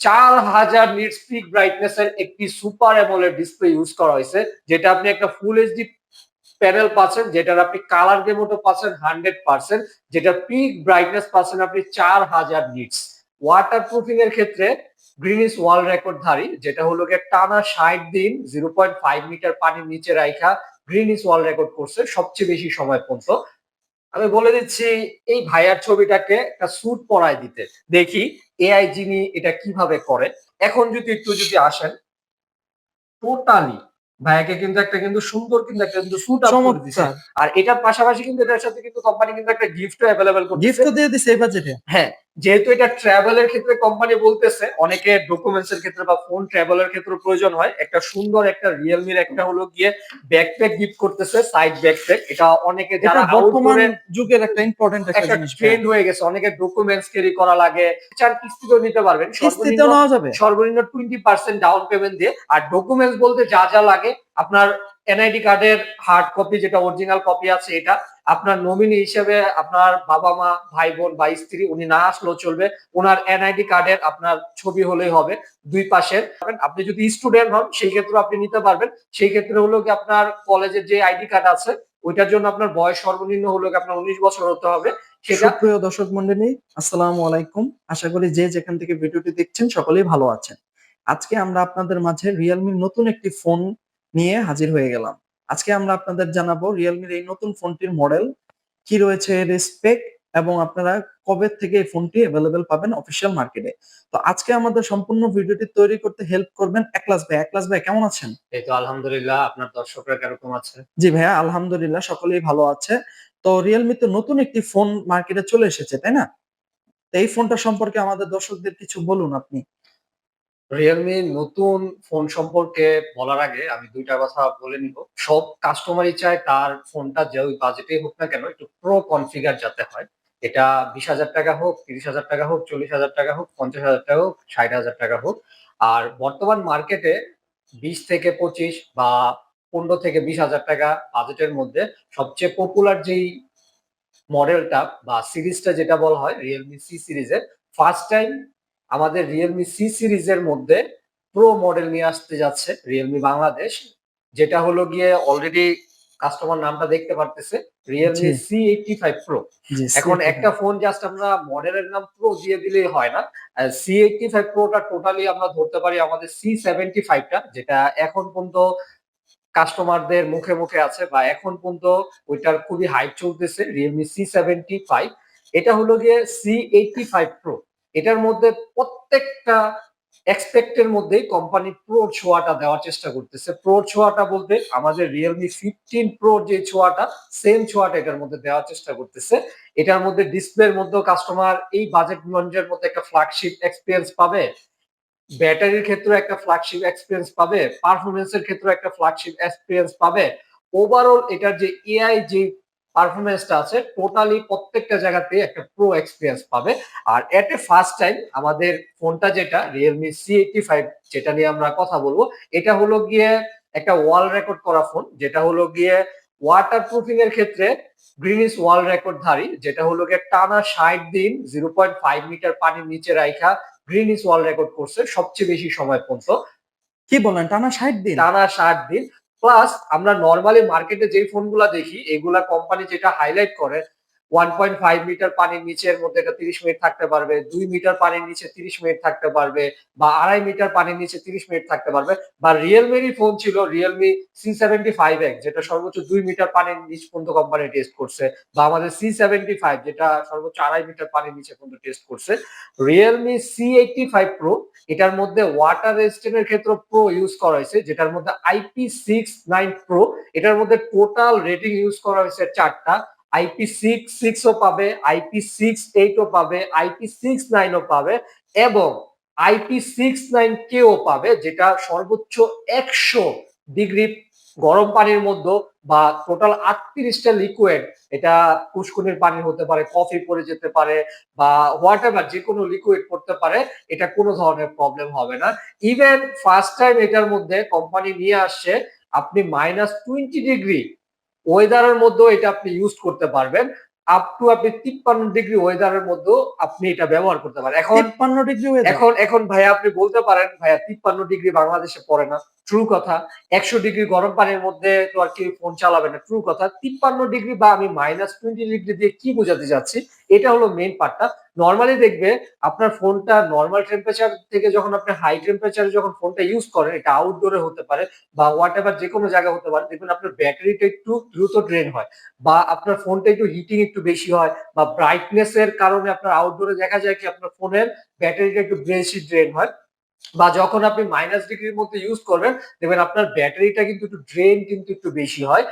চার হাজার nits pick brightness এর একটি সুপার অ্যামোলেড ডিসপ্লে ইউজ করা হয়েছে, যেটা আপনি একটা ফুল এইচডি প্যানেল পাচ্ছেন, যেটার আপনি কালার ডেমোটো পাচ্ছেন হান্ড্রেড পার্সেন্ট যেটা পিক ব্রাইটনেস পাচ্ছেন আপনি চার হাজার নিটস ওয়াটার প্রুফিং এর ক্ষেত্রে গ্রিনিস ওয়ার্ল্ড রেকর্ড ধারী, যেটা হলো গিয়ে টানা ষাট দিন জিরো পয়েন্ট ফাইভ মিটার পানির নিচে রাইখা গ্রিনিস ওয়ার্ল্ড রেকর্ড করছে সবচেয়ে বেশি সময় পর্যন্ত। আমি বলে দিচ্ছি এই ভাইয়ার ছবিটাকে একটা স্যুট পরায় দিতে। দেখি এআই যিনি এটা কীভাবে করে। এখন যদি একটু যদি আসেন টোটালি ভাইয়াকে কিন্তু একটা কিন্তু সুন্দর কিন্তু একটা কিন্তু স্যুট আপ করে দিছে। আর এটার পাশাপাশি কিন্তু এটার সাথে কিন্তু কোম্পানি কিন্তু একটা গিফটও অ্যাভেলেবল করছে গিফট দিয়ে দিছে এই বাজেটে হ্যাঁ যেহেতু এটা ট্রাভেলের ক্ষেত্রে কোম্পানি বলতেছে অনেকে ডকুমেন্টস এর ক্ষেত্রে বা ফোন ট্রাভেলের ক্ষেত্রে প্রয়োজন হয়। একটা সুন্দর একটা রিয়েলমির একটা হলো গিয়ে ব্যাকপ্যাক গিফট করতেছে সাইড ব্যাকপ্যাক এটা অনেকে যারা বর্তমান যুগের একটা ইম্পর্টেন্ট একটা ট্রেন্ড হয়ে গেছে। অনেকে ডকুমেন্টস ক্যারি করা লাগে। চার কিস্তিতেও নিতে পারবেন। কিস্তিতেও নেওয়া যাবে। সর্বনিম্ন টোয়েন্টি পার্সেন্ট ডাউন পেমেন্ট দিয়ে। আর ডকুমেন্টস বলতে যা যা লাগে আপনার এনআইডি কার্ডের হার্ড কপি যেটা অরিজিনাল কপি আছে এটা, আপনার নমিনি হিসেবে আপনার বাবা মা, ভাই বোন বা স্ত্রী উনি না আসলেও চলবে, ওনার এনআইডি কার্ডের আপনার ছবি হলেই হবে, দুই পাশের। আপনি যদি স্টুডেন্ট হন, সেই ক্ষেত্রে আপনি নিতে পারবেন। সেই ক্ষেত্রে হলো কি আপনার কলেজের যে আইডি কার্ড আছে, ওইটার জন্য আপনার বয়স সর্বনিম্ন হলো আপনার উনিশ বছর হতে হবে। সেটা দর্শক মন্ডলী আসসালামু আলাইকুম। আশা করি যে যেখান থেকে ভিডিওটি দেখছেন, সকলেই ভালো আছেন। আজকে আমরা আপনাদের মাঝে রিয়েলমির নতুন একটি ফোন নিয়ে হাজির হয়ে গেলাম। আজকে আমরা আপনাদের জানাব রিয়েলমির এই নতুন ফোনটির মডেল কি রয়েছে এর স্পেক এবং আপনারা কবে থেকে এই ফোনটি অ্যাভেলেবেল পাবেন অফিসিয়াল মার্কেটে তো আজকে আমাদের সম্পূর্ণ ভিডিওটি তৈরি করতে হেল্প করবেন একলাস ভাই। একলাস ভাই কেমন আছেন? এই তো আলহামদুলিল্লাহ আপনার দর্শকরা কীরকম আছে? জি ভাইয়া আলহামদুলিল্লাহ সকলেই ভালো আছে। তো রিয়েলমি তো নতুন একটি ফোন মার্কেটে চলে এসেছে তাই না? তো এই ফোনটা সম্পর্কে আমাদের দর্শকদের কিছু বলুন আপনি। রিয়েলমি নতুন ফোন সম্পর্কে বলার আগে আমি দুইটা কথা বলে নিব। সব কাস্টমারই চায় তার ফোনটা যে ওই বাজেটেই হোক না কেন একটু প্রো কনফিগার যাতে হয়। এটা বিশ হাজার টাকা হোক, তিরিশ হাজার টাকা হোক, চল্লিশ হাজার টাকা হোক, পঞ্চাশ হাজার টাকা হোক, ষাট হাজার টাকা হোক। আর বর্তমান মার্কেটে বিশ থেকে পঁচিশ বা পনেরো থেকে বিশ হাজার টাকা বাজেটের মধ্যে সবচেয়ে পপুলার যেই মডেলটা বা সিরিজটা যেটা বলা হয় রিয়েলমি সি সিরিজের ফার্স্ট টাইম আমাদের রিয়েলমি সি সিরিজের মধ্যে প্রো মডেল নিয়ে আসতে যাচ্ছে রিয়েলমি বাংলাদেশ যেটা হলো গিয়ে অলরেডি কাস্টমার নামটা দেখতে পারতেছে Realme C eighty five pro এখন একটা ফোন জাস্ট আমরা মডেলের নাম প্রো দিয়ে দিলেই হয় না। সি এইটটি ফাইভ প্রোটা টোটালি আমরা ধরতে পারি আমাদের সি সেভেন্টি ফাইভটা যেটা এখন পর্যন্ত কাস্টমারদের মুখে মুখে আছে বা এখন পর্যন্ত ওইটার খুবই হাইপ চলতেছে রিয়েলমি সি সেভেন্টি ফাইভ এটা হলো গিয়ে সি এইটটি ফাইভ প্রো এটার মধ্যে প্রত্যেকটা এক্সপেক্টের মধ্যেই কোম্পানি প্রো ছোঁয়াটা দেওয়ার চেষ্টা করতেছে। প্রো ছোঁয়াটা বলতে আমাদের রিয়েলমি ফিফটিন প্রো যে ছোঁয়াটা সেম ছোঁয়াটা এটার মধ্যে দেওয়ার চেষ্টা করতেছে। এটার মধ্যে ডিসপ্লের মধ্যেও কাস্টমার এই বাজেট লঞ্চের মধ্যে একটা ফ্ল্যাগশিপ এক্সপিরিয়েন্স পাবে। ব্যাটারির ক্ষেত্রে একটা ফ্ল্যাগশিপ এক্সপিরিয়েন্স পাবে। পারফরমেন্সের ক্ষেত্রে একটা ফ্ল্যাগশিপ এক্সপিরিয়েন্স পাবে। ওভারঅল এটার যে এআই যে পারফরমেন্সটা আছে টোটালি প্রত্যেকটা জায়গাতে একটা প্রো এক্সপিরিয়েন্স পাবে। আর এট এ ফার্স্ট টাইম আমাদের ফোনটা যেটা রিয়েলমি সি এইটটি ফাইভ যেটা নিয়ে আমরা কথা বলব এটা হলো গিয়ে একটা ওয়াল রেকর্ড করা ফোন যেটা হলো গিয়ে ওয়াটার প্রুফিং এর ক্ষেত্রে গ্রিনিস ওয়ার্ল্ড রেকর্ড ধারী যেটা হলো গিয়ে টানা ষাট দিন জিরো পয়েন্ট ফাইভ মিটার পানির নিচে রাইখা গ্রিনিস ওয়ার্ল্ড রেকর্ড করছে সবচেয়ে বেশি সময় পর্যন্ত। কি বলেন টানা ষাট দিন? টানা ষাট দিন। প্লাস আমরা নর্মালি মার্কেটে যে ফোনগুলা দেখি এগুলা কোম্পানি যেটা হাইলাইট করে ওয়ান পয়েন্ট ফাইভ মিটার পানির নিচের মধ্যে এটা তিরিশ মিনিট থাকতে পারবে, দুই মিটার পানির নিচে তিরিশ মিনিট থাকতে পারবে, বা আড়াই মিটার পানির নিচে তিরিশ মিনিট থাকতে পারবে, বা রিয়েলমিরই ফোন ছিল Realme C seventy five X যেটা সর্বোচ্চ দুই মিটার পানির নিচ পর্যন্ত কোম্পানি টেস্ট করছে, বা আমাদের সি সেভেন্টি ফাইভ যেটা সর্বোচ্চ আড়াই মিটার পানির নিচে পর্যন্ত টেস্ট করছে। Realme C eighty five pro এটার মধ্যে ওয়াটার রেজিস্ট্যান্টের ক্ষেত্রে প্রো ইউজ করা হয়েছে, যেটার মধ্যে আইপি সিক্স নাইন প্রো এটার মধ্যে টোটাল রেটিং ইউজ করা হয়েছে চারটা। আইপি সিক্স সিক্সও পাবে আইপি সিক্স এইটও পাবে আইপি সিক্স নাইনও পাবে এবং আইপি সিক্স নাইন কেও পাবে, যেটা সর্বোচ্চ একশো ডিগ্রি গরম পানির মধ্যে বা টোটাল আটত্রিশটা লিকুইড এটা পুষ্কুনির পানি হতে পারে কফি পড়ে যেতে পারে বা হোয়াট এভার যে কোনো লিকুইড পড়তে পারে, এটা কোনো ধরনের প্রবলেম হবে না। ইভেন ফার্স্ট টাইম এটার মধ্যে কোম্পানি নিয়ে আসছে, আপনি মাইনাস টোয়েন্টি ডিগ্রি ওয়েদারের মধ্যেও এটা আপনি ইউজ করতে পারবেন। আপ টু আপনি তিপ্পান্ন ডিগ্রি ওয়েদারের মধ্যেও আপনি এটা ব্যবহার করতে পারেন। এখন তিপ্পান্ন ডিগ্রি এখন এখন ভাইয়া আপনি বলতে পারেন ভাইয়া তিপ্পান্ন ডিগ্রি বাংলাদেশে পড়ে না। ট্রু কথা, একশো ডিগ্রি গরম পানির মধ্যে তো আর কি ফোন চালাবে না। ট্রু কথা, তিপ্পান্ন ডিগ্রি বা আমি মাইনাস টোয়েন্টি ডিগ্রি দিয়ে কি বোঝাতে যাচ্ছি এটা হলো মেন পার্টটা নর্মালি দেখবে, আপনার ফোনটা নর্মাল টেম্পারেচার থেকে যখন আপনি হাই টেম্পারেচারে যখন ফোনটা ইউজ করেন, এটা আউটডোরে হতে পারে বা হোয়াট এভার যে কোনো জায়গায় হতে পারে দেখবেন আপনার ব্যাটারিটা একটু দ্রুত ড্রেন হয় বা আপনার ফোনটা একটু হিটিং একটু বেশি হয় বা ব্রাইটনেস এর কারণে আপনার আউটডোরে দেখা যায় কি আপনার ফোনের ব্যাটারিটা একটু বেশি ড্রেন হয়। বা যখন আপনি মাইনাস ডিগ্রির মধ্যে ইউজ করবেন, দেখবেন আপনার ব্যাটারিটা কিন্তু একটু ড্রেন কিন্তু একটু বেশি হয়।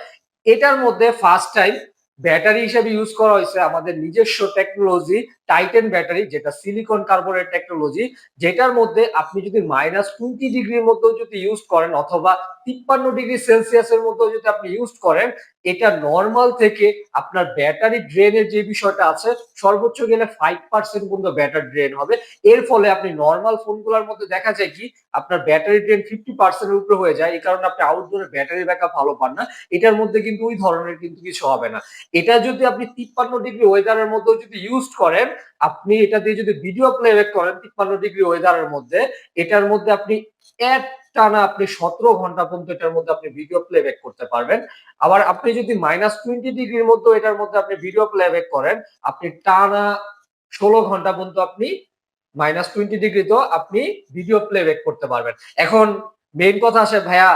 এটার মধ্যে ফার্স্ট টাইম ব্যাটারি হিসেবে ইউজ করা হয়েছে আমাদের নিজস্ব টেকনোলজি টাইটেন ব্যাটারি যেটা সিলিকন কার্বনের টেকনোলজি যেটার মধ্যে আপনি যদি মাইনাস টোয়েন্টি ডিগ্রির মধ্যেও যদি ইউজ করেন, অথবা তিপ্পান্ন ডিগ্রি সেলসিয়াসের মধ্যেও যদি আপনি ইউজ করেন এটা নর্মাল থেকে আপনার ব্যাটারি ড্রেনের যে বিষয়টা আছে, সর্বোচ্চ গেলে ফাইভ পার্সেন্ট পর্যন্ত ব্যাটারি ড্রেন হবে। এর ফলে আপনি নর্মাল ফোনগুলোর মধ্যে দেখা যায় কি, আপনার ব্যাটারি ড্রেন ফিফটি পার্সেন্টের উপরে হয়ে যায়, এই কারণে আপনি আউটডোরে ব্যাটারি ব্যাকআপ ভালো পান না। এটার মধ্যে কিন্তু ওই ধরনের কিন্তু কিছু হবে না। এটা যদি আপনি তিপ্পান্ন ডিগ্রি ওয়েদারের মধ্যেও যদি ইউজ করেন, আপনি এটা দিয়ে যদি ভিডিও প্লেব্যাক করেন তিপ্পান্ন ডিগ্রি ওয়েদারের মধ্যে, এটার মধ্যে আপনি এক টানা আপনি সতেরো ঘণ্টা পর্যন্ত এটার মধ্যে আপনি ভিডিও প্লেব্যাক করতে পারবেন। আবার আপনি যদি মাইনাস টোয়েন্টি ডিগ্রির মধ্যে এটার মধ্যে আপনি ভিডিও প্লেব্যাক করেন, আপনি টানা ষোলো ঘণ্টা পর্যন্ত আপনি মাইনাস টোয়েন্টি ডিগ্রিতেও আপনি ভিডিও প্লেব্যাক করতে পারবেন। এখন মেইন কথা আসে ভাইয়া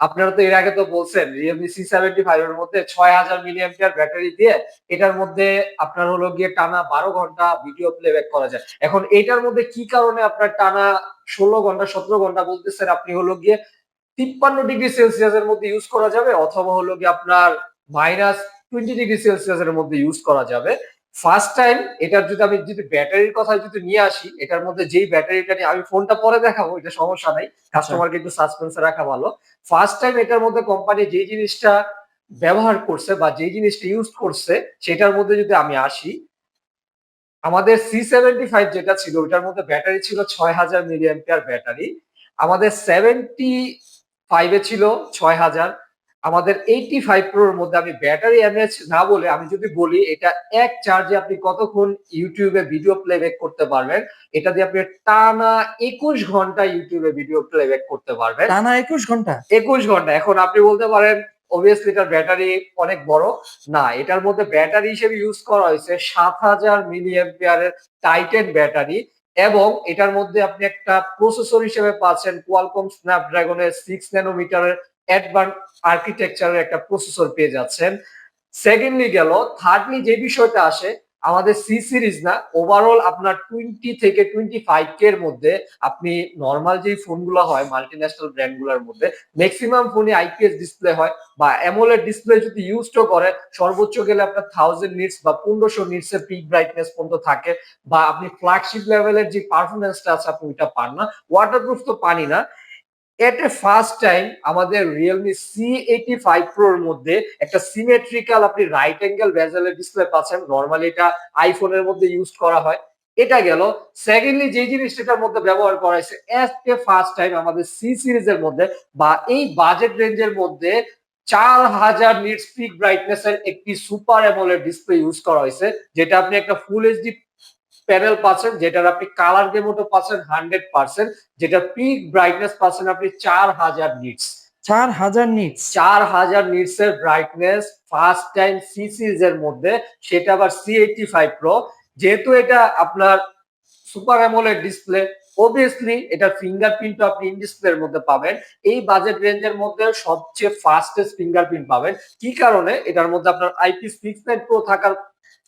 আপনারা তো এর আগে তো বলছেন রিয়েলমি সি সেভেন্টি ফাইভ এর মধ্যে ছয় হাজার মিলিয়াম্পিয়ার ব্যাটারি দিয়ে এটার মধ্যে আপনার হলো গিয়ে টানা বারো ঘণ্টা ভিডিও প্লেব্যাক করা যায়। এখন এটার মধ্যে কি কারণে আপনার টানা ষোলো ঘণ্টা, সতেরো ঘণ্টা বলতেছেন, আপনি হলো গিয়ে তিপ্পান্ন ডিগ্রি সেলসিয়াসের মধ্যে ইউজ করা যাবে, অথবা হলো গিয়ে আপনার মাইনাস টোয়েন্টি ডিগ্রি সেলসিয়াসের মধ্যে ইউজ করা যাবে। ফার্স্ট টাইম এটার যদি আমি যদি ব্যাটারির কথা যদি নিয়ে আসি, এটার মধ্যে যেই ব্যাটারিটা নিয়ে, আমি ফোনটা পরে দেখাবো, এটা সমস্যা নাই। কাস্টমারকে একটু সাসপেন্সে রাখা ভালো। ফার্স্ট টাইম এটার মধ্যে কোম্পানি যেই জিনিসটা ব্যবহার করছে বা যেই জিনিসটা ইউজ করছে, সেটার মধ্যে যদি আমি আসি, আমাদের সি সেভেন্টি ফাইভ যেটা ছিল ওটার মধ্যে ব্যাটারি ছিল ছয় হাজার মিলিয়াম্পিয়ার ব্যাটারি। আমাদের সেভেন্টি ফাইভে ছিল ছয় হাজার। আমাদের এইটি ফাইভ প্রোর মধ্যে আমি ব্যাটারি এমএচ না বলে আমি যদি বলি এটা এক চার্জে আপনি কতক্ষণ ইউটিউবে ভিডিও প্লেব্যাক করতে পারবেন? এটা দিয়ে আপনি টানা একুশ ঘণ্টা ইউটিউবে ভিডিও প্লেব্যাক করতে পারবেন। টানা একুশ ঘণ্টা? একুশ ঘণ্টা। এখন আপনি বলতে পারেন অবভিয়াসলি এটার ব্যাটারি অনেক বড়। না এটার মধ্যে ব্যাটারি হিসেবে ইউজ করা হয়েছে সাত হাজার মিলি এম্পিয়ারের টাইটেন ব্যাটারি এবং এটার মধ্যে আপনি একটা প্রসেসর হিসেবে পাচ্ছেন কোয়ালকম স্ন্যাপড্রাগনের সিক্স ন্যানোমিটারের অ্যাডভান্স আর্কিটেকচারের একটা প্রসেসর পেয়ে যাচ্ছেন। সেকেন্ডলি গেল থার্ডলি যে বিষয়টা আসে, আমাদের সি সিরিজ না ওভারঅল আপনার টোয়েন্টি থেকে টোয়েন্টি ফাইভ এর মধ্যে আপনি নর্মাল যে ফোনগুলো হয় মাল্টি ন্যাশনাল ব্র্যান্ডগুলোর মধ্যে ম্যাক্সিমাম ফোনে আইপিএস ডিসপ্লে হয় বা অ্যামোলেড ডিসপ্লে যদি ইউজও করে, সর্বোচ্চ গেলে আপনার থাউজেন্ড নিটস বা পনেরোশো নিটস এর পিক ব্রাইটনেস পর্যন্ত থাকে বা আপনি ফ্ল্যাগশিপ লেভেলের যে পারফরমেন্সটা আছে, আপনি ওইটা পান না। ওয়াটারপ্রুফ তো পানি না। এট ফার্স্ট টাইম আমাদের রিয়েলমি সি এইটি ফাইভ প্রোর মধ্যে একটা সিমেট্রিক্যাল আপনি রাইট অ্যাঙ্গেল ভেজেলের ডিসপ্লে পাচ্ছেন। নর্মালি এটা আইফোনের মধ্যে ইউজ করা হয়। এটা গেল। সেকেন্ডলি যে জিনিসটার মধ্যে ব্যবহার করা হয়েছে এট এ ফার্স্ট টাইম আমাদের সি সিরিজের মধ্যে বা এই বাজেট রেঞ্জের মধ্যে চার হাজার নিটস পিক ব্রাইটনেস এর একটি সুপার অ্যামোলেড ডিসপ্লে ইউজ করা হয়েছে, যেটা আপনি একটা ফুল এইচডি প্যানেল পাচ্ছেন যেটার আপনি কালার গেমোটো পাচ্ছেন হান্ড্রেড পার্সেন্ট যেটা পিক ব্রাইটনেস পাচ্ছেন আপনি চার হাজার নিটস চার হাজার নিটস চার হাজার নিটস এর brightness first time C series এর মধ্যে সেটা আবার সি এইটি ফাইভ প্রো যেহেতু এটা আপনার সুপার অ্যামোলেড ডিসপ্লে অবভিয়াসলি এটা ফিঙ্গারপ্রিন্ট আপনি ইন ডিসপ্লের মধ্যে পাবেন। এই বাজেট রেঞ্জের মধ্যে সবচেয়ে ফাস্টেস্ট ফিঙ্গারপ্রিন্ট পাবেন। কি কারণে? এটার মধ্যে আপনার আইপি সিক্স নাইন প্রো থাকার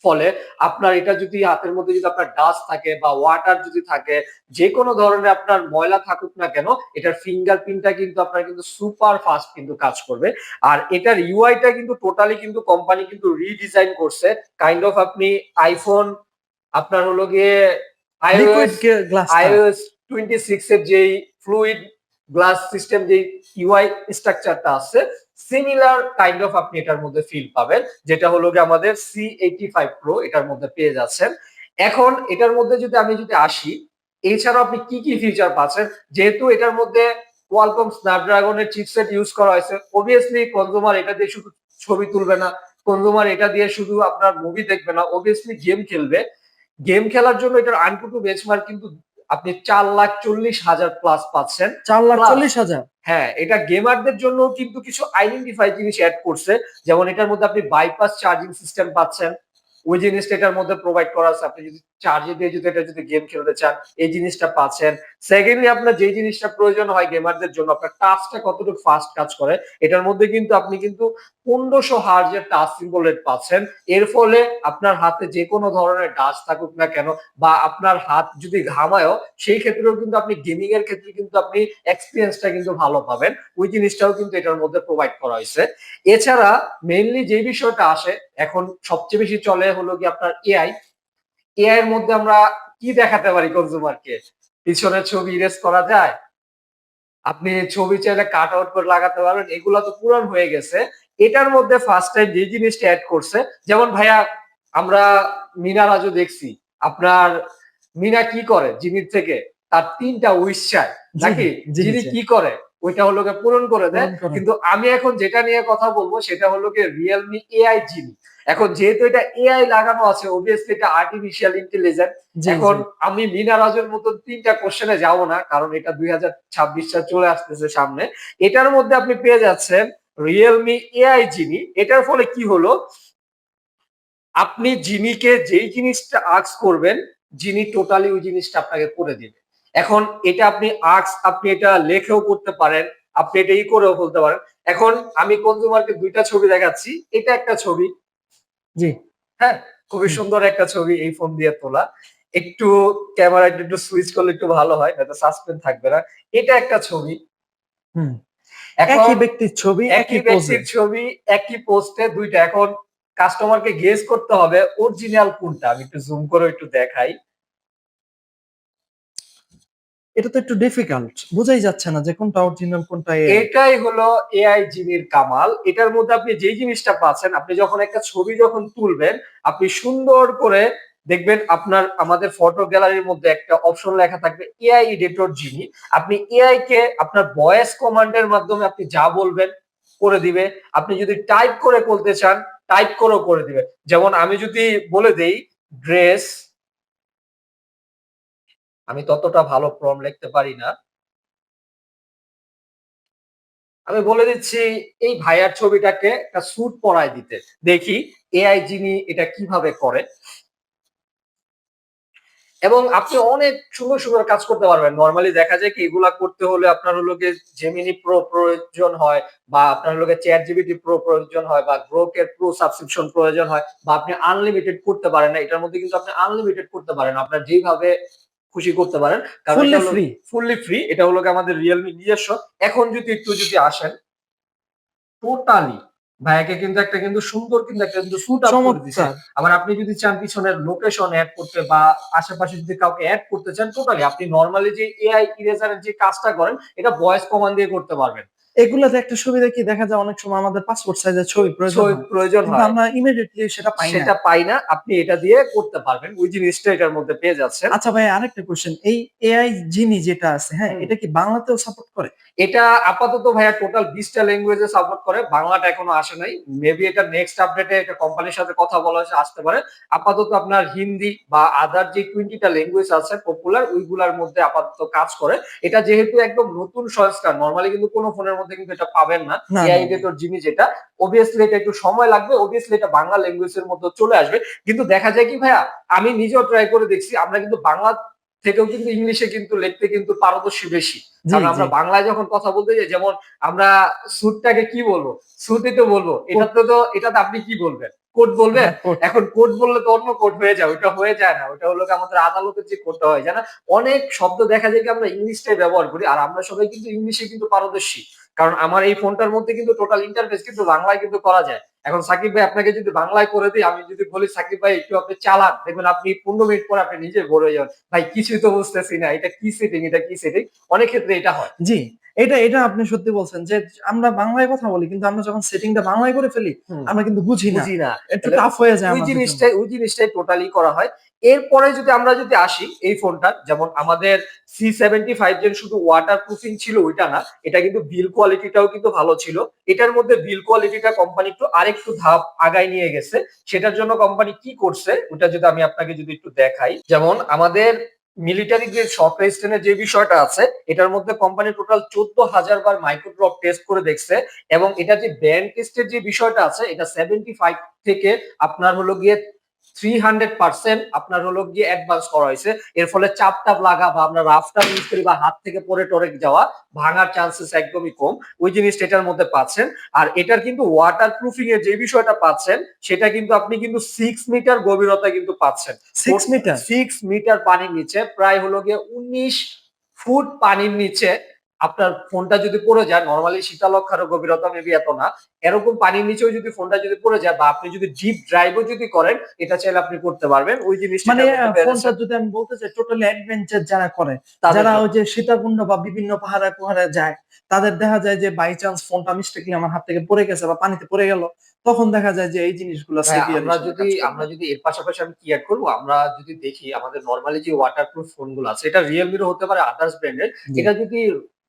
ফলে আপনার এটা যদি হাতের মধ্যে যদি আপনার ডাস্ট থাকে বা ওয়াটার যদি থাকে যে কোনো ধরনের আপনার ময়লা থাকুক না কেন এটার ফিঙ্গারপ্রিন্টটা কিন্তু আপনার কিন্তু সুপার ফাস্ট কিন্তু কাজ করবে। আর এটার ইউআইটা কিন্তু টোটালি কিন্তু কোম্পানি কিন্তু রিডিজাইন করছে। কাইন্ড অফ আপনি আইফোন আপনার হলো গিয়ে গ্লাস টোয়েন্টি সিক্স এর যেই ফ্লুইড গ্লাস সিস্টেম যে ইউআই স্ট্রাকচারটা আছে সিমিলার কাইন্ড অফ আপনি এটার মধ্যে ফিল পাবেন, যেটা হলো গিয়ে আমাদের সি এইটি ফাইভ প্রো এটার মধ্যে পেয়ে যাচ্ছেন। এখন এটার মধ্যে যদি আমি যদি আসি, এছাড়াও আপনি কি কি ফিচার পাচ্ছেন? যেহেতু এটার মধ্যে কোয়ালকম স্ন্যাপড্রাগনের চিপসেট ইউজ করা হয়েছে অবভিয়াসলি কনজুমার এটা দিয়ে শুধু ছবি তুলবে না কনজুমার এটা দিয়ে শুধু আপনার মুভি দেখবে না অবভিয়াসলি গেম খেলবে। গেম খেলার জন্য এটার আনকুটু বেঞ্চমার্ক কিন্তু আপনি চার লাখ চল্লিশ হাজার প্লাস পাচ্ছেন। চার লাখ চল্লিশ হাজার? হ্যাঁ এটা গেমারদের জন্য কিন্তু কিছু আইডেন্টিফাই জিনিস অ্যাড করছে। যেমন এটার মধ্যে আপনি বাইপাস চার্জিং সিস্টেম পাচ্ছেন। ওই জিনিসটা এটার মধ্যে প্রোভাইড করা আছে। আপনি যদি চার্জে দিয়ে যদি এটা যদি গেম খেলতে চান, এই জিনিসটা পাচ্ছেন। সেকেন্ডলি আপনার যে জিনিসটা প্রয়োজন হয় গেমারদের জন্য, আপনার টাচটা কতটুকু ফাস্ট কাজ করে, এটার মধ্যে কিন্তু আপনি কিন্তু পনেরোশো হার্জের টাচ সিম্বল রেট পাচ্ছেন। এর ফলে আপনার হাতে যে কোনো ধরনের ডাস্ট থাকুক না কেন, বা আপনার হাত যদি ঘামায়ও, সেই ক্ষেত্রেও কিন্তু আপনি গেমিং এর ক্ষেত্রে কিন্তু আপনি এক্সপিরিয়েন্সটা কিন্তু ভালো পাবেন। ওই জিনিসটাও কিন্তু এটার মধ্যে প্রোভাইড করা হয়েছে। এছাড়া মেইনলি যে বিষয়টা আসে, এখন সবচেয়ে বেশি চলে হলো কি আপনার এআই এআই এর মধ্যে আমরা কি দেখাতে পারি কনজিউমারকে পিছনের ছবি ইরেজ করা যায়? আপনি ছবি চাইলে কাট আউট করে লাগাতে পারবেন এগুলো তো পুরান হয়ে গেছে। এটার মধ্যে ফার্স্ট টাইম যে জিনিসটা অ্যাড করছে যেমন ভাইয়া আমরা মিনা রাজু দেখছি আপনার মিনা কি করে জিনির থেকে? তার তিনটা উইশ চায়। নাকি? যিনি কি করে? ওইটা হলো পূরণ করে দেয়। কিন্তু আমি এখন যেটা নিয়ে কথা বলব সেটা হলো কি রিয়েলমি এআই জিনি এখন যেহেতু এটা এআই লাগানো আছে অবভিয়াসলি এটা আর্টিফিশিয়াল ইন্টেলিজেন্স এখন আমি মিনা রাজুর মতো তিনটা কোশ্চেনে যাব না কারণ এটা দুই হাজার ছাব্বিশ সাল চলে আসতেছে সামনে। এটার মধ্যে আপনি পেয়ে যাচ্ছেন রিয়েলমি এআই জিনি এটার ফলে কি হলো? আপনি জিনিকে যেই জিনিসটা আক্স করবেন যিনি টোটালি ওই জিনিসটা আপনাকে করে দিবে। এখন এটা আপনি আক্স আপনি এটা লেখেও করতে পারেন আপনি এটা ই করেও বলতে পারেন। এখন আমি কনজুমারকে দুইটা ছবি দেখাচ্ছি। এটা একটা ছবি জি। হ্যাঁ খুবই সুন্দর একটা ছবি এই ফোন দিয়ে তোলা। একটু ক্যামেরা একটু সুইচ করলে একটু ভালো হয় নয়তো সাসপেন্স থাকবে না। এটা একটা ছবি। হুম। একই ব্যক্তির ছবি একই একই ব্যক্তির ছবি একই পোস্টে দুইটা। এখন কাস্টমারকে গেস করতে হবে অরিজিনাল কোনটা। আমি একটু জুম করে একটু দেখাই। এটা তো একটু ডিফিকাল্ট বোঝাই যাচ্ছে না যে কোনটা অরিজিনাল কোনটা এটাই হলো এআই জিনির কামাল। এটার মধ্যে আপনি যেই জিনিসটা পাচ্ছেন, আপনি যখন একটা ছবি যখন তুলবেন, আপনি সুন্দর করে দেখবেন আপনার, আমাদের ফটো গ্যালারির মধ্যে একটা অপশন লেখা থাকবে এআই এডিটর জিনি আপনি এআই কে আপনার ভয়েস কমান্ডের মাধ্যমে আপনি যা বলবেন করে দিবে। আপনি যদি টাইপ করে বলতে চান টাইপ করেও করে দিবে। যেমন আমি যদি বলে দেই ড্রেস আমি ততটা ভালো প্রম লিখতে পারি না। আমি বলে দিচ্ছি, এই ভাইয়ার ছবিটাকে একটা স্যুট পরায় দিতে। দেখি এআই যিনি এটা কীভাবে করে। এবং আপনি অনেক সুন্দর সুন্দর কাজ করতে পারবেন। নর্মালি দেখা যায় কি, এগুলা করতে হলে আপনার হলো জেমিনি প্রো প্রয়োজন হয়, বা আপনার হলো চ্যাট জিবিটি প্রো প্রয়োজন হয়, বা গ্রোকের প্রো সাবস্ক্রিপশন প্রয়োজন হয়, বা আপনি আনলিমিটেড করতে পারেন না। এটার মধ্যে কিন্তু আপনি আনলিমিটেড করতে পারেন। আপনার যেইভাবে খুশি করতে পারেন। ফুললি ফ্রি ফুললি ফ্রি এটা হলো আমাদের রিয়েলমি নিজস্ব। এখন যদি একটু যদি আসেন টোটালি ভাইয়াকে কিন্তু একটা কিন্তু সুন্দর কিন্তু একটা কিন্তু শুট আপ করে দিছে। আবার আপনি যদি চান পিছনের লোকেশন অ্যাড করতে বা আশেপাশে যদি কাউকে অ্যাড করতে চান টোটালি আপনি নর্মালি যে এআই ইরেজারের যে কাজটা করেন এটা ভয়েস কমান্ড দিয়ে করতে পারবেন। এগুলাতে একটা সুবিধা কি? দেখা যায় অনেক সময় আমাদের পাসপোর্ট সাইজের ছবি প্রয়োজন হয়। প্রয়োজন হয়। আমরা ইমিডিয়েটলি সেটা পাই না। সেটা পাই না আপনি এটা দিয়ে করতে পারবেন। ওই জিনিসটা এটার মধ্যে পেয়ে যাচ্ছেন। আচ্ছা ভাই আরেকটা কোশ্চেন এই এআই জিনি যেটা আছে হ্যাঁ এটা কি বাংলাতেও সাপোর্ট করে? এটা আপাতত ভাইয়া টোটাল বিশটা ল্যাঙ্গুয়েজে সাপোর্ট করে। বাংলাটা এখনও আসে নাই। মেবি এটা নেক্সট আপডেটে এটা কোম্পানির সাথে কথা বলা হয়েছে আসতে পারে। আপাতত আপনার হিন্দি বা আদার যে টোয়েন্টিটা ল্যাঙ্গুয়েজ আছে পপুলার ওইগুলার মধ্যে আপাতত কাজ করে। এটা যেহেতু একদম নতুন সংস্কার নর্মালি কিন্তু কোনো ফোনের মধ্যে কিন্তু এটা পাবেন না। এআই। এডিটর জিনিস যেটা অবভিয়াসলি এটা একটু সময় লাগবে অবভিয়াসলি এটা বাংলা ল্যাঙ্গুয়েজের মধ্যে চলে আসবে। কিন্তু দেখা যায় কি ভাইয়া আমি নিজেও ট্রাই করে দেখছি আমরা কিন্তু বাংলা থেকেও কিন্তু ইংলিশে কিন্তু লিখতে কিন্তু পারদর্শী বেশি। কারণ আমরা বাংলায় যখন কথা বলতে যাই যেমন আমরা সুটটাকে কি বলব? সুটই তো বলব এটাতে তো এটাতে আপনি কি বলবেন? কোড বলবেন হ্যাঁ। এখন কোড বললে তো অন্য কোড হয়ে যায় ওটা হয়ে যায় না। ওটা হলো আমাদের আদালতের যে কোডটা হয় জানা? অনেক শব্দ দেখা যায় কি আমরা ইংলিশটাই ব্যবহার করি আর আমরা সবাই কিন্তু ইংলিশে কিন্তু পারদর্শী। কারণ আমার এই ফোনটার মধ্যে কিন্তু টোটাল ইন্টারফেস কিন্তু বাংলায় কিন্তু করা যায়। এখন সাকিব ভাই আপনাকে যদি বাংলায় করে দিই আমি যদি বলি সাকিব ভাই একটু আপনি চালান। দেখবেন আপনি পনেরো মিনিট পরে আপনি নিজে বলে যাবেন। ভাই কিছুই তো বুঝতেছি না এটা কি সেটিং এটা কি সেটিং অনেক ক্ষেত্রে এটা হয়। জি এটা এটা আপনি সত্যি বলছেন যে আমরা বাংলায় কথা বলি কিন্তু আমরা যখন সেটিংটা বাংলায় করে ফেলি আমরা কিন্তু বুঝি না। বুঝি না। একটু টাফ হয়ে যায় ওই জিনিসটাই ওই জিনিসটাই টোটালি করা হয়। এরপরে যদি আমরা যদি আসি এই ফোনটা যেমন আমাদের সি সেভেন্টি ফাইভ যেন শুধু ওয়াটার প্রুফিং ছিল ওইটা না এটা কিন্তু বিল কোয়ালিটিটাও কিন্তু ভালো ছিল। এটার মধ্যে বিল কোয়ালিটিটা কোম্পানি একটু আরেকটু ধাপ আগায় নিয়ে গেছে। সেটার জন্য কোম্পানি কি করছে ওটা যদি আমি আপনাকে যদি একটু দেখাই। যেমন আমাদের মিলিটারি গ্রেড শর্ট রেজিস্ট্যান্টের যে বিষয়টা আছে, এটার মধ্যে কোম্পানি টোটাল চোদ্দ হাজার বার মাইক্রোড্রপ টেস্ট করে দেখছে এবং এটা যে ব্যান্ড টেস্টের যে বিষয়টা আছে, এটা সেভেন্টি ফাইভ থেকে আপনার হলো গিয়ে থ্রি হান্ড্রেড পার্সেন্ট আপনার হলো গিয়ে অ্যাডভান্স করা হয়েছে। এর ফলে চাপ টাপ লাগা বা আমরা রাফ টাপ ইউজ করি বা হাত থেকে পরে টরে যাওয়া ভাঙার চান্সেস একদমই কম। ওই জিনিসটা এটার মধ্যে পাচ্ছেন। আর এটার কিন্তু ওয়াটার প্রুফিং এর যে বিষয়টা পাচ্ছেন সেটা কিন্তু আপনি কিন্তু সিক্স মিটার গভীরতা কিন্তু পাচ্ছেন। সিক্স মিটার সিক্স মিটার পানির নিচে প্রায় হলো গিয়ে উনিশ ফুট পানির নিচে আপনার ফোনটা যদি পড়ে যায় নর্মালি শীতালক্ষার গভীরতা মেবি এত না এরকম পানির নিচেও যদি ফোনটা যদি পড়ে যায় বা আপনি যদি ডিপ ড্রাইভও যদি করেন এটা চাইলে আপনি করতে পারবেন। ওই জিনিসটা মানে ফোনটা যদি আমি বলতে চাই টোটালি অ্যাডভেঞ্চার যারা করে যারা ওই যে সীতাকুণ্ড বা বিভিন্ন পাহাড়ে পাহাড়ে যায় তাদের দেখা যায় যে বাই চান্স ফোনটা মিস্টেকলি আমার হাত থেকে পড়ে গেছে বা পানিতে পড়ে গেল তখন দেখা যায় যে এই জিনিসগুলো আমরা যদি আমরা যদি এর পাশাপাশি আমি কি অ্যাড করব? আমরা যদি দেখি আমাদের নর্মালি যে ওয়াটারপ্রুফ ফোনগুলো আছে এটা রিয়েলমিরও হতে পারে আদার্স ব্র্যান্ডের এটা যদি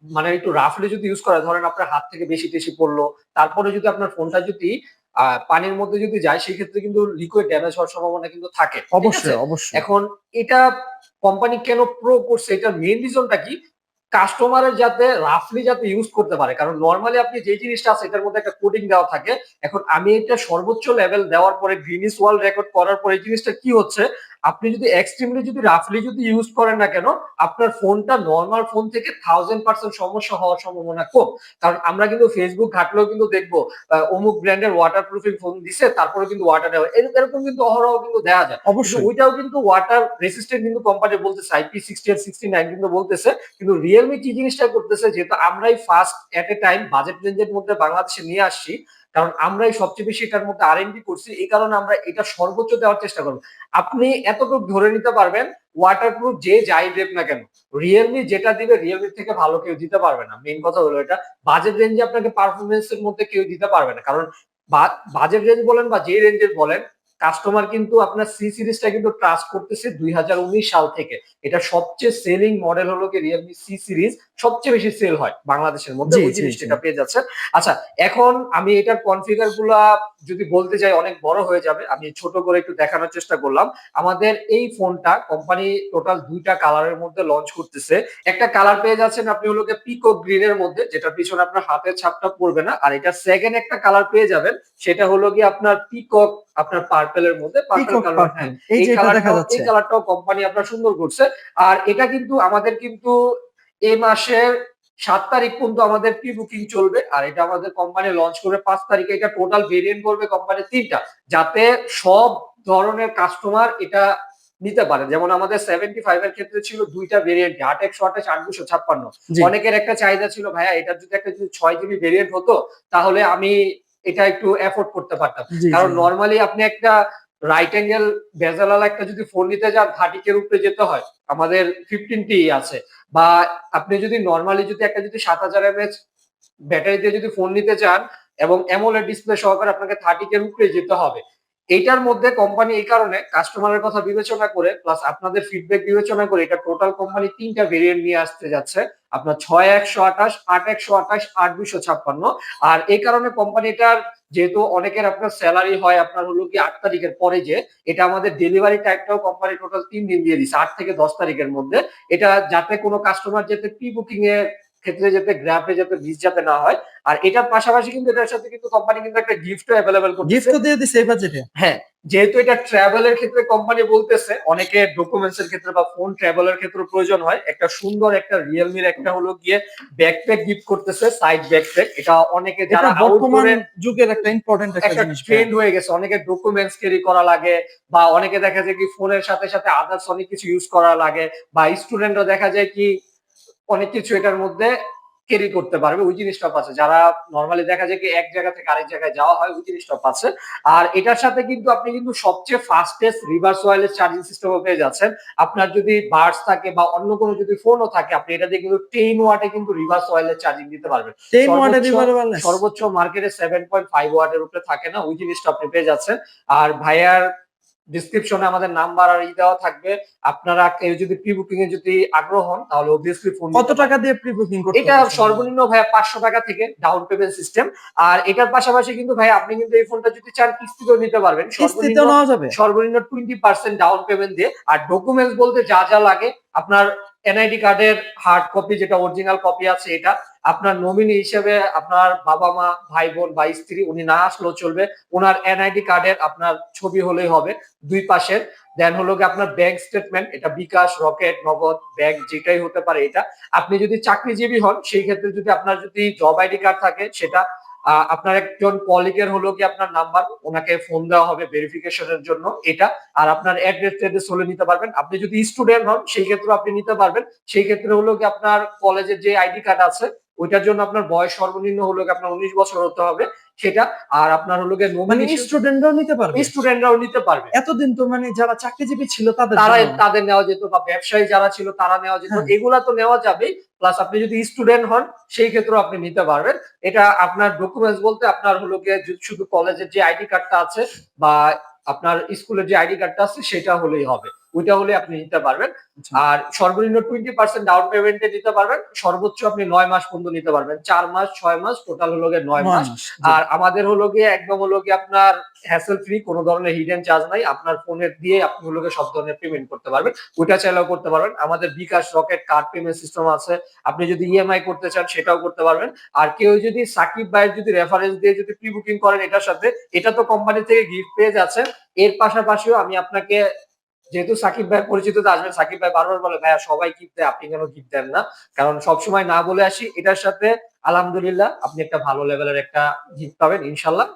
মানে একটু রাফলি যদি ইউজ করা ধরেন আপনার হাত থেকে বেশি টেশি পড়ল তারপরে যদি আপনার ফোনটা যদি পানির মধ্যে যদি যায় সেক্ষেত্রে কিন্তু লিকুইড ড্যামেজ হওয়ার সম্ভাবনা কিন্তু থাকে অবশ্যই অবশ্যই। এখন এটা কোম্পানি কেন প্রো করছে এটার মেইন রিজনটা কি? কাস্টমারের যাতে রাফলি যাতে ইউজ করতে পারে কারণ নর্মালি আপনি যে জিনিসটা আছে এটার মধ্যে একটা কোডিং দেওয়া থাকে এখন আমি এটা সর্বোচ্চ লেভেল দেওয়ার পরে গ্রিনিস ওয়ার্ল্ড রেকর্ড করার পরে এই জিনিসটা কি হচ্ছে? আপনি যদি এক্সট্রিমলি যদি রাফলি যদি ইউজ করেন না কেন আপনার ফোনটা নর্মাল ফোন থেকে থাউজেন্ড পার্সেন্ট সমস্যা হওয়ার সম্ভাবনা কম। কারণ আমরা কিন্তু ফেসবুক ঘাটলেও কিন্তু দেখব অমুক ব্র্যান্ডের ওয়াটার প্রুফিং ফোন দিছে তারপরে কিন্তু ওয়াটার এরকম কিন্তু অহরহ কিন্তু দেওয়া যায়। অবশ্যই। ওইটাও কিন্তু ওয়াটার রেসিস্টেন্ট কিন্তু কোম্পানি বলতেছে আইপি সিক্সটি আর সিক্সটি নাইন কিন্তু বলতেছে। কিন্তু রিয়েলমি কি জিনিসটা করতেছে যেহেতু আমরাই first at a time budget রেঞ্জের মধ্যে বাংলাদেশে নিয়ে আসছি কারণ আমরাই সবচেয়ে বেশি এটার মধ্যে আর করছি, এই কারণে আমরা এটা সর্বোচ্চ দেওয়ার চেষ্টা করব। আপনি এতটুকু ধরে নিতে পারবেন ওয়াটারপ্রুফ যে যাই দেব না কেন রিয়েলমি যেটা দিবে রিয়েলমি থেকে ভালো কেউ দিতে পারবে না। মেইন কথা হলো এটা বাজেট রেঞ্জে আপনাকে পারফরমেন্স এর মধ্যে কেউ দিতে পারবে না। কারণ বাজেট রেঞ্জ বলেন বা যে রেঞ্জের বলেন কাস্টমার কিন্তু আপনার সি সিরিজটা কিন্তু ট্রাস্ট করতেছে দুই হাজার উনিশ সাল থেকে। এটা সবচেয়ে সেলিং মডেল হলো কি রিয়েলমি সি সিরিজ সবচেয়ে বেশি সেল হয় বাংলাদেশের মধ্যে ওই জিনিসটা পেয়ে যাচ্ছে আচ্ছা এখন আমি এটার কনফিগারগুলা যদি বলতে যাই অনেক বড় হয়ে যাবে। আমি ছোট করে একটু দেখানোর চেষ্টা করলাম। আমাদের এই ফোনটা কোম্পানি টোটাল দুইটা কালারের মধ্যে লঞ্চ করতেছে। একটা কালার পেয়ে যাচ্ছেন আপনি হলো পিকো গ্রিন এর মধ্যে যেটার পিছনে আপনার হাতের ছাপটা পড়বে না। আর এটা সেকেন্ড একটা কালার পেয়ে যাবেন সেটা হলো কি আপনার পিকক আপনার পার্পেল এর মধ্যে পার্পেল কালার হ্যাঁ। এই কালারটাও এই কালারটাও কোম্পানি আপনার সুন্দর করছে। আর এটা কিন্তু আমাদের কিন্তু এই মাসের সাত তারিখ পর্যন্ত আমাদের প্রি বুকিং চলবে। আর এটা আমাদের কোম্পানি লঞ্চ করবে পাঁচ তারিখে। এটা টোটাল ভেরিয়েন্ট করবে কোম্পানি তিনটা। যাতে সব ধরনের কাস্টমার এটা নিতে পারে। যেমন আমাদের সেভেন্টি ফাইভ এর ক্ষেত্রে ছিল দুইটা ভেরিয়েন্ট আট একশো আঠাশ আট দুশো ছাপ্পান্ন। অনেকের একটা চাহিদা ছিল ভাইয়া এটার যদি একটা যদি ছয় জিবি ভেরিয়েন্ট হতো তাহলে আমি এটা একটু এফোর্ড করতে পারতাম। কারণ নর্মালি আপনি একটা রাইট অ্যাঙ্গেল বেজালাল একটা যদি ফোন নিতে যান থার্টি কে উপরে যেতে হয় আমাদের ফিফটিনটি আছে। বা আপনি যদি নর্মালি যদি একটা যদি সাত হাজার এমএচ ব্যাটারি দিয়ে যদি ফোন নিতে চান এবং অ্যামোলেড ডিসপ্লে সহকারে আপনাকে থার্টি কে উপরে যেতে হবে এইটার মধ্যে কোম্পানি এই কারণে কাস্টমারের কথা বিবেচনা করে প্লাস আপনাদের ফিডব্যাক বিবেচনা করে, এটা টোটাল কোম্পানি তিনটা ভেরিয়েন্ট নিয়ে আসতে যাচ্ছে। আপনার ছয় একশো আঠাশ, আট একশো আঠাশ, আট দুশো ছাপ্পান্ন। আর এই কারণে কোম্পানিটার যেহেতু অনেকের আপনার স্যালারি হয়, আপনার হলো কি আট তারিখের পরে যে, এটা আমাদের ডেলিভারি টাইমটাও কোম্পানি টোটাল তিন দিন দিয়ে দিচ্ছে, আট থেকে দশ তারিখের মধ্যে। এটা যাতে কোনো কাস্টমার যাতে প্রি বুকিং এর ক্ষেত্রে যাতে গ্র্যাপে যাতে মিস যাতে না হয় আর এটার পাশাপাশি কিন্তু এটার সাথে কিন্তু কোম্পানি কিন্তু একটা গিফটও অ্যাভেলেবেল করছে গিফট দিয়ে দিছে এই বাজেটে হ্যাঁ যেহেতু এটা ট্রাভেলের ক্ষেত্রে কোম্পানি বলতেছে অনেকে ডকুমেন্টস এর ক্ষেত্রে বা ফোন ট্রাভেলের ক্ষেত্রে প্রয়োজন হয়। একটা সুন্দর একটা রিয়েলমি রিয়েলমির একটা হলো গিয়ে ব্যাকপ্যাক গিফট করতেছে সাইড ব্যাকপ্যাক এটা অনেকে যারা বর্তমান যুগের একটা ইম্পর্টেন্ট একটা ট্রেন্ড হয়ে। গেছে। অনেকে ডকুমেন্টস ক্যারি করা লাগে বা অনেকে দেখা যায় কি ফোনের সাথে সাথে আদার্স অনেক কিছু ইউজ করা লাগে বা স্টুডেন্টরা দেখা যায় কি অনেক কিছু এটার মধ্যে ক্যারি করতে পারবে। ওই জিনিসটা পাচ্ছে যারা নর্মালি দেখা যায় কি এক জায়গা থেকে আরেক জায়গায় যাওয়া হয় ওই জিনিসটা পাচ্ছে আর এটার সাথে কিন্তু আপনি কিন্তু সবচেয়ে ফাস্টেস্ট রিভার্স ওয়্যারলেস চার্জিং সিস্টেমও পেয়ে যাচ্ছেন। আপনার যদি বার্ডস থাকে বা অন্য কোনো যদি ফোনও থাকে আপনি এটা দিয়ে কিন্তু টেন ওয়াটে কিন্তু রিভার্স ওয়্যারলেস চার্জিং দিতে পারবেন। সর্বোচ্চ মার্কেটে সেভেন পয়েন্ট ফাইভ ওয়াটের উপরে থাকে না ওই জিনিসটা আপনি পেয়ে যাচ্ছেন। আর ভাইয়ার ডিসক্রিপশনে আমাদের নাম্বার আর ই দেওয়া থাকবে। আপনারা কেউ যদি প্রি বুকিং এ যদি আগ্রহ হন তাহলে অবভিয়াসলি ফোন কত টাকা দিয়ে প্রি বুকিং করতে এটা সর্বনিম্ন ভাই 500 টাকা থেকে ডাউন পেমেন্ট সিস্টেম আর এটার পাশাপাশি কিন্তু ভাই আপনি কিন্তু এই ফোনটা যদি চান কিস্তিতেও নিতে পারবেন। কিস্তিতে নেওয়া যাবে? সর্বনিম্ন টোয়েন্টি পার্সেন্ট ডাউন পেমেন্ট দিয়ে। আর ডকুমেন্টস বলতে যা যা লাগে আপনার এনআইডি কার্ডের হার্ড কপি যেটা অরিজিনাল কপি আছে এটা, আপনার নমিনি হিসেবে আপনার বাবা মা, ভাই বোন বা স্ত্রী উনি না আসলেও চলবে, ওনার এনআইডি কার্ডের আপনার ছবি হলেই হবে দুই পাশের। দেন হলো আপনার ব্যাংক স্টেটমেন্ট এটা বিকাশ, রকেট, নগদ ব্যাংক যেটাই হতে পারে এটা। আপনি যদি চাকরিজীবী হন, সেই ক্ষেত্রে যদি আপনার যদি জব আইডি কার্ড থাকে, সেটা আপনার একজন কলিগের হলো কি আপনার নাম্বার ওনাকে ফোন দেওয়া হবে ভেরিফিকেশনের জন্য এটা। আর আপনার অ্যাড্রেস ট্যাড্রেস হলে নিতে পারবেন। আপনি যদি স্টুডেন্ট হন, সেই ক্ষেত্রে আপনি নিতে পারবেন। সেই ক্ষেত্রে হলো কি আপনার কলেজের যে আইডি কার্ড আছে ওইটার জন্য আপনার বয়স সর্বনিম্ন হলো আপনার উনিশ বছর হতে হবে সেটা আর আপনার হলো গিয়ে মানে স্টুডেন্টরাও নিতে পারবে? স্টুডেন্টরাও নিতে পারবে। এতদিন তো মানে যারা চাকরিজীবী ছিল তাদের তারা তাদের নেওয়া যেত বা ব্যবসায়ী যারা ছিল তারা নেওয়া যেত। হ্যাঁ। এগুলা তো নেওয়া যাবে প্লাস আপনি যদি স্টুডেন্ট হন সেই ক্ষেত্রেও আপনি নিতে পারবেন। এটা আপনার ডকুমেন্টস বলতে আপনার হলো গিয়ে শুধু কলেজের যে আইডি কার্ডটা আছে বা আপনার স্কুলের যে আইডি কার্ডটা আছে সেটা হলেই হবে। ওইটা হলে আপনি নিতে পারবেন। আচ্ছা। আর সর্বনিম্ন টোয়েন্টি পার্সেন্ট ডাউন পেমেন্টে নিতে পারবেন। সর্বোচ্চ আপনি নয় মাস পর্যন্ত নিতে পারবেন। চার মাস ছয় মাস টোটাল হলো গিয়ে নয় মাস। আর আমাদের হলো গিয়ে একদম হলো গিয়ে আপনার হ্যাসেল ফ্রি কোনো ধরনের হিডেন চার্জ নাই। আপনার ফোনের দিয়ে আপনি হলো গিয়ে সব ধরনের পেমেন্ট করতে পারবেন। ওইটা চাইলেও করতে পারবেন। আমাদের bKash Rocket card payment system আছে। আপনি যদি ইএমআই করতে চান সেটাও করতে পারবেন। আর কেউ যদি সাকিব ভাইয়ের যদি রেফারেন্স দিয়ে যদি প্রি বুকিং করেন এটার সাথে এটা তো কোম্পানি থেকে গিফট পেয়ে যাচ্ছে। এর পাশাপাশিও আমি আপনাকে যেহেতু সাকিব ভাই পরিচিত তো আসবেন সাকিব ভাই বারবার বলে ভাইয়া সবাই গিফট দেয় আপনি কেন গিফট দেন না? কারণ সবসময় না বলে আসি এটার সাথে আলহামদুলিল্লাহ আপনি একটা ভালো লেভেলের একটা গিফট পাবেন ইনশাল্লাহ।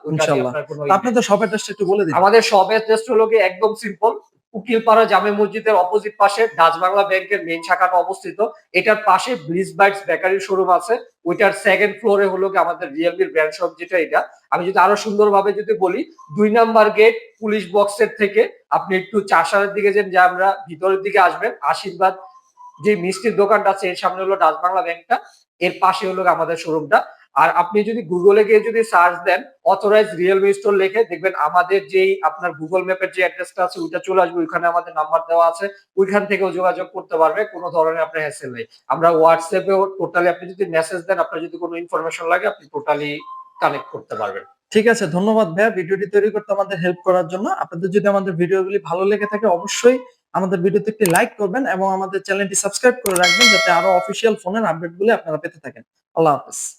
আপনার কোনো তা আপনি তো শপের টেস্ট একটু বলে দিন। আমাদের সবের টেস্ট হলো কি একদম সিম্পল উকিলপাড়া জামে মসজিদের অপোজিট পাশে ডাচ বাংলা ব্যাংকের মেন শাখাটা অবস্থিত। এটার পাশে ব্রিজ বাইটস বেকারির শোরুম আছে। ওইটার সেকেন্ড ফ্লোরে হলো আমাদের রিয়েলমির ব্র্যান্ড শপ যেটা এটা। আমি যদি আরও সুন্দরভাবে যদি বলি, দুই নাম্বার গেট পুলিশ বক্সের থেকে আপনি একটু চাষারের দিকে যেন, যে আমরা ভিতরের দিকে আসবেন। আশীর্বাদ যে মিষ্টির দোকানটা আছে, এর সামনে হলো ডাচ বাংলা ব্যাংকটা এর পাশে হলো আমাদের শোরুমটা আর আপনি যদি গুগলে গিয়ে যদি সার্চ দেন অথরাইজ রিয়েলমি স্টোর লিখে দেখবেন আমাদের যেই আপনার গুগল ম্যাপের যে অ্যাড্রেসটা আছে, ওইটা চলে আসবে। ওইখানে আমাদের নাম্বার দেওয়া আছে। ওইখান থেকেও যোগাযোগ করতে পারবে, কোনো ধরনের আপনার হ্যাসেল নেই। আমরা হোয়াটসঅ্যাপেও টোটালি আপনি যদি মেসেজ দেন, আপনার যদি কোনো ইনফরমেশন লাগে, আপনি টোটালি কানেক্ট করতে পারবেন। ঠিক আছে, ধন্যবাদ ভাইয়া। ভিডিওটি তৈরি করতে আমাদের হেল্প করার জন্য। আপনাদের যদি আমাদের ভিডিওগুলি ভালো লেগে থাকে, অবশ্যই আমাদের ভিডিওতে একটি লাইক করবেন এবং আমাদের চ্যানেলটি সাবস্ক্রাইব করে রাখবেন, যাতে আরও অফিসিয়াল ফোনের আপডেটগুলি আপনারা পেতে থাকেন। আল্লাহ হাফেজ।